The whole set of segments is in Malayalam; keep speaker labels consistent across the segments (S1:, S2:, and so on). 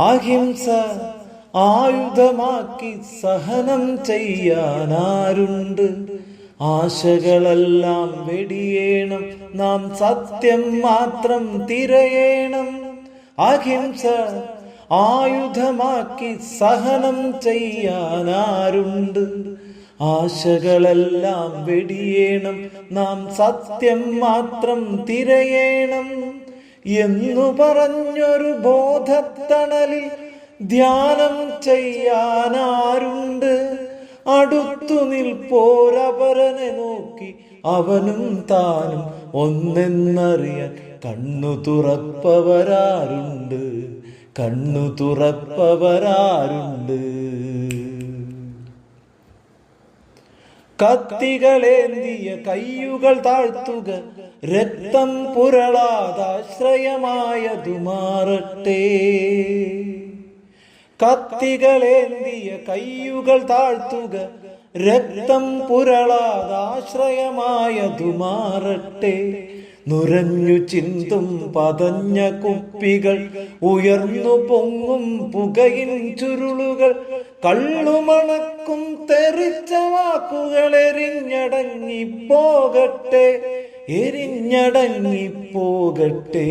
S1: അഹിംസ ആയുധമാക്കി സഹനം ചെയ്യാനാരുണ്ട്? ആശകളെല്ലാം വെടിയേണം നാം സത്യം മാത്രം തിരയേണം. അഹിംസ ആയുധമാക്കി സഹനം ചെയ്യാനാരുണ്ട്? ആശകളെല്ലാം വെടിയേണം നാം സത്യം മാത്രം തിരയേണം. എന്നു പറഞ്ഞൊരു ബോധത്തണലിൽ ധ്യാനം ചെയ്യാനാരുണ്ട്. അടുത്തു നിൽപ്പോരപരനെ നോക്കി അവനും താനും ഒന്നെന്നറിയാൻ കണ്ണു തുറപ്പവരാരുണ്ട്. കണ്ണു തുറപ്പവരാരുണ്ട്. കത്തികളേന്തിയ കയ്യുകൾ താഴ്ത്തുക രക്തം പുരളാതാശ്രയമായതു മാറട്ടെ കത്തികളേന്തിയ കയ്യുകൾ താഴ്ത്തുക രക്തം പുരളാതാശ്രയമായതു മാറട്ടെ നുരഞ്ഞു ചിന്തും പതഞ്ഞ കുപ്പികൾ ഉയർന്നു പൊങ്ങും പുകയിൻ ചുരുളുകൾ കള്ളുമണക്കും തെറിച്ച വാക്കുകൾ എരിഞ്ഞടങ്ങി പോകട്ടെ എരിഞ്ഞടങ്ങി പോകട്ടെ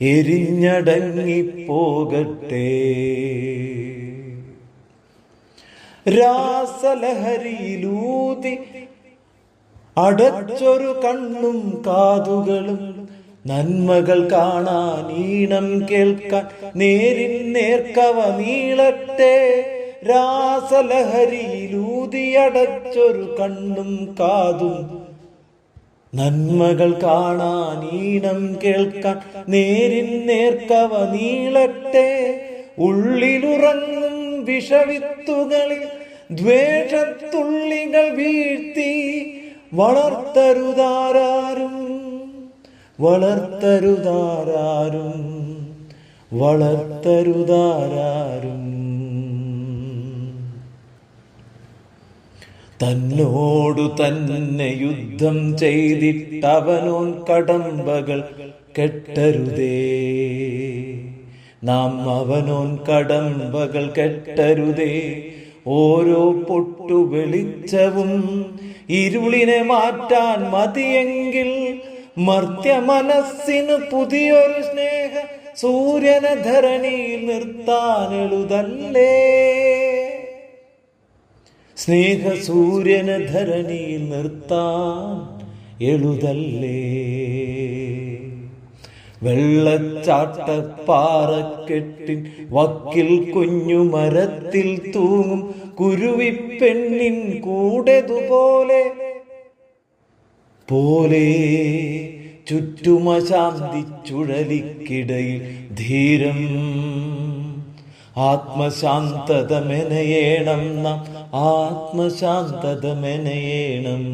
S1: എരിഞ്ഞടങ്ങി പോകട്ടെ രാസലഹരിയിലൂതി അടച്ചൊരു കണ്ണും കാതുകളും നന്മകൾ കാണാൻ ഈണം കേൾക്കാൻ നേരിൻ നേർക്കവ നീളട്ടെ. രാസലഹരിയിലൂതി അടച്ചൊരു കണ്ണും കാതും നന്മകൾ കാണാൻ ഈണം കേൾക്കാൻ നേരിൻ നേർക്കവ നീളട്ടെ. ഉള്ളിലുറങ്ങും വിഷവിത്തുകളിൽ ദ്വേഷത്തുള്ളികൾ വീഴ്ത്തി വളർത്തരുതാരും വളർത്തരുതാരും വളർത്തരുതാരും തന്നോടു തന്നെ യുദ്ധം ചെയ്തിട്ടവനോൻ കടമ്പകൾ കെട്ടരുതേ. നാം അവനോൻ കടമ്പകൾ കെട്ടരുതേ. ഓരോ പൊട്ടു വെളിച്ചവും ഇരുളിനെ മാറ്റാൻ മതിയെങ്കിൽ മർത്യ മനസ്സിന് പുതിയൊരു സ്നേഹ സൂര്യനെ ധരണിയിൽ നിർത്താൻ സ്നേഹ സൂര്യനെ ധരണിയിൽ നിർത്താൻ എഴുതല്ലേ? വെള്ളച്ചാട്ടപ്പാറക്കെട്ടിൻ വക്കിൽ കുഞ്ഞു മരത്തിൽ തൂങ്ങും കുരുവിപ്പെണ്ണിൻ കൂടെതുപോലെ പോലെ ചുറ്റുമശാന്തി ചുഴലിക്കിടയിൽ ധീരം ആത്മശാന്തത മെനയേണം നാം ആത്മശാന്തത മെനയേണം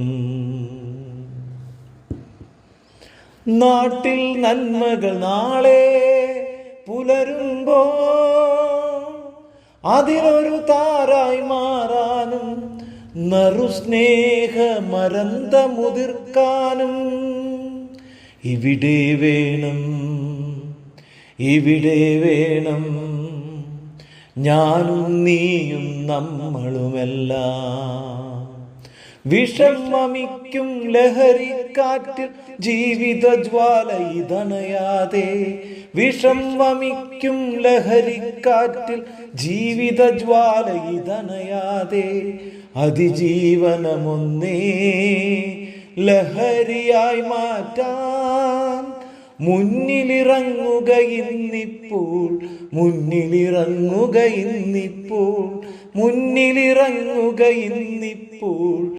S1: നാട്ടിൽ നന്മകൾ നാളെ പുലരുമ്പോ അതിനൊരു താരായി മാറാനും നറുസ്നേഹ മരന്ത മുതിർക്കാനും ഇവിടെ വേണം ഇവിടെ വേണം. ഞാനും നീയും നമ്മളുമെല്ലാം. വിഷമമിക്കും ലഹരിക്കാറ്റിൽ ജീവിത ജ്വാല ഇതണയാതെ ലഹരി കാറ്റിൽ ജീവിത ജ്വാല ഇതണയാതെ അതിജീവനമൊന്നേ ലഹരിയായി മാറ്റാൻ മുന്നിലിറങ്ങുക ഇന്നിപ്പോൾ മുന്നിലിറങ്ങുക ഇന്നിപ്പോൾ മുന്നിലിറങ്ങുക ഇന്നിപ്പോൾ.